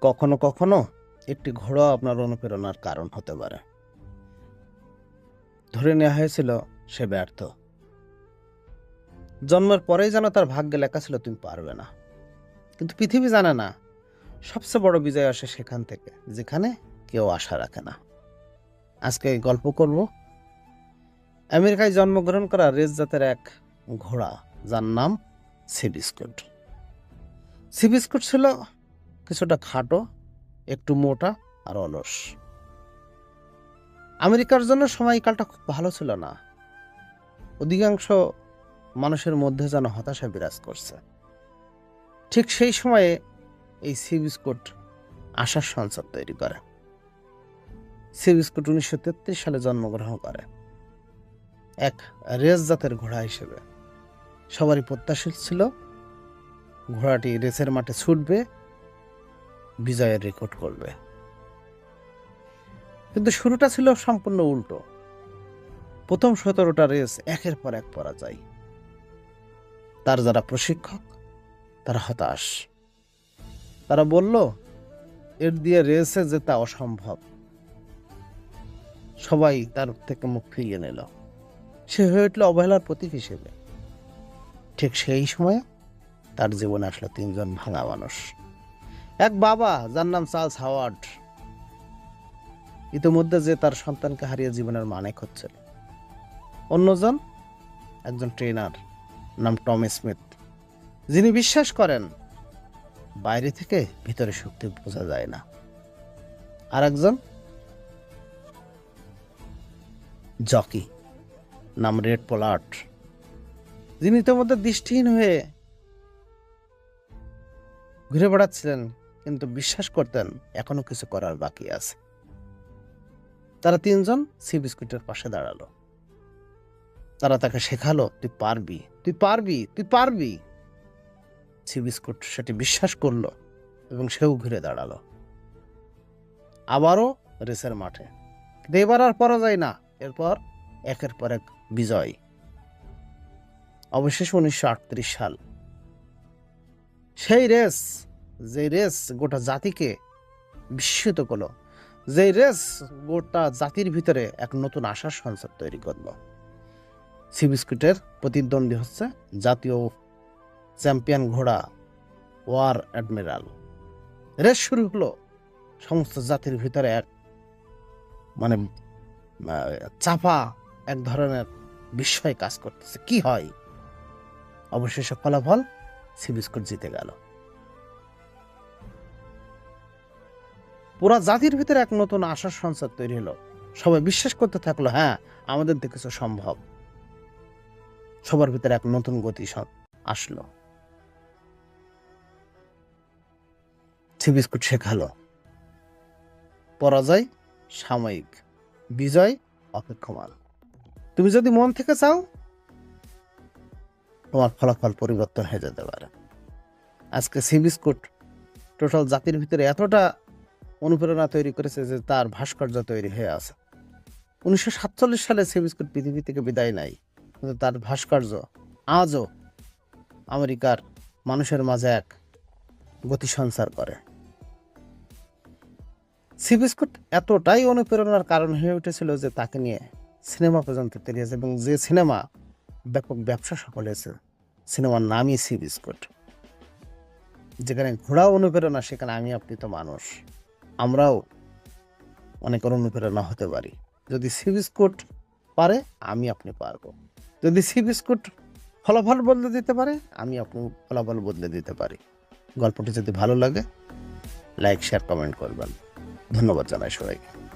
কখনো কখনো একটি ঘোড়া আপনার অনুপ্রেরণার কারণ হতে পারে। ধরে নেওয়া হয়েছিল সে ব্যর্থ। জন্মের পরেই যেন তার ভাগ্যে লেখা ছিল, তুমি পারবে না। কিন্তু পৃথিবী জানে না, সবচেয়ে বড় বিজয় আসে সেখান থেকে, যেখানে কেউ আশা রাখে না। আজকে গল্প করব। আমেরিকায় জন্মগ্রহণ করা রেস জাতের এক ঘোড়া, যার নাম সিবিস্কুট সিবিস্কুট ছিল কিছুটা খাটো, একটু মোটা আর অলস। আমেরিকার জন্য সময়কালটা খুব ভালো ছিল না। অধিকাংশ মানুষের মধ্যে যেন হতাশা বিরাজ করছে। ঠিক সেই সময়ে এই সি বিস্কুট আশার সঞ্চার তৈরি করে। সি বিস্কুট উনিশশো তেত্রিশ সালে জন্মগ্রহণ করে। এক রেস জাতের ঘোড়া হিসেবে। সবারই প্রত্যাশিত ছিল। ঘোড়াটি রেসের মাঠে ছুটবে বিজয়ের রেকর্ড করবে। কিন্তু শুরুটা ছিল সম্পূর্ণ উল্টো। প্রথম সতেরোটা রেস একের পর এক পরাজয়। তার যারা প্রশিক্ষক, তারা হতাশ। তারা বলল, এর দিয়ে রেসে জেতা অসম্ভব। সবাই তার থেকে মুখ ফিরিয়ে নিল। সে হয়ে উঠল অবহেলার প্রতীক হিসেবে। ঠিক সেই সময়ে তার জীবনে আসলো তিনজন ভাঙা মানুষ। এক বাবা যার নাম চার্লস হাওয়ার্ড। ইতিমধ্যে যে তার সন্তানকে হারিয়ে জীবনের মানে খুঁজছিল অন্যজন, একজন ট্রেনার, নাম টম স্মিথ, যিনি বিশ্বাস করেন বাইরে থেকে ভিতরে শক্তি বোঝা যায় না। আর একজন জকি, নাম রেড পোলার্ট যিনি ইতিমধ্যে দৃষ্টিহীন হয়ে ঘুরে বেড়াচ্ছিলেন কিন্তু বিশ্বাস করতেন এখনও কিছু করার বাকি আছে। তারা তিনজন সি বিস্কুটের পাশে দাঁড়াল। তারা তাকে শেখালো, তুই পারবি তুই পারবি তুই পারবি। সি বিস্কুট সেটি বিশ্বাস করল এবং সেও ঘুরে দাঁড়াল। আবারও রেসের মাঠে। এবার আর পরাজয় না এরপর একের পর এক বিজয়। অবশেষে উনিশশো সাল। সেই রেস যে রেস গোটা জাতিকে বিস্মিত করল, যে রেস গোটা জাতির ভিতরে এক নতুন আশার সঞ্চার তৈরি করল। সি বিস্কুটের প্রতিদ্বন্দ্বী হচ্ছে জাতীয় চ্যাম্পিয়ন ঘোড়া ওয়ার অ্যাডমিরাল। রেস শুরু হলো সমস্ত জাতির ভিতরে এক মানে চাপা এক ধরনের বিস্ময় কাজ করতেছে। কি হয়? অবশেষে ফলাফল সি বিস্কুট জিতে গেল। পুরা জাতির ভিতরে এক নতুন আশার সঞ্চার তৈরি হলো। সবাই বিশ্বাস করতে থাকল হ্যাঁ আমাদের দিয়ে সম্ভব। সবার ভিতরে এক নতুন গতি আসলো। বিস্কুট শেখালো পরাজয়, সাময়িক। বিজয়, অপেক্ষমান। তুমি যদি মন থেকে চাও, তোমার ফলাফল পরিবর্তন হয়ে যেতে পারে। আজকে সি বিস্কুট টোটাল জাতির ভিতরে এতটা অনুপ্রেরণা তৈরি করেছে যে তার ভাস্কর্য তৈরি হয়ে আছে। উনিশশো সাতচল্লিশ সালে সি বিস্কুট পৃথিবী থেকে বিদায় নেয়। কিন্তু তার ভাস্কর্য আজও আমেরিকার মানুষের মাঝে এক গতি সঞ্চার করে। সি বিস্কুট এতটাই অনুপ্রেরণার কারণ হয়ে উঠেছিল যে তাকে নিয়ে সিনেমা পর্যন্ত তৈরি হয়েছে এবং যে সিনেমা ব্যাপক ব্যবসা সফল হয়েছে, সিনেমার নামই সি বিস্কুট। যেখানে ঘোড়া অনুপ্রেরণা, সেখানে আমি আপনি তো মানুষ। আমরাও অনেকের অনুপ্রেরণা হতে পারি। যদি সি বিস্কুট পারে, আমি আপনি পারব। যদি সি বিস্কুট ফলাফল বদলে দিতে পারে, আমি আপনি ফলাফল বদলে দিতে পারি। গল্পটি যদি ভালো লাগে, লাইক, শেয়ার, কমেন্ট করবেন। ধন্যবাদ জানাই সবাইকে।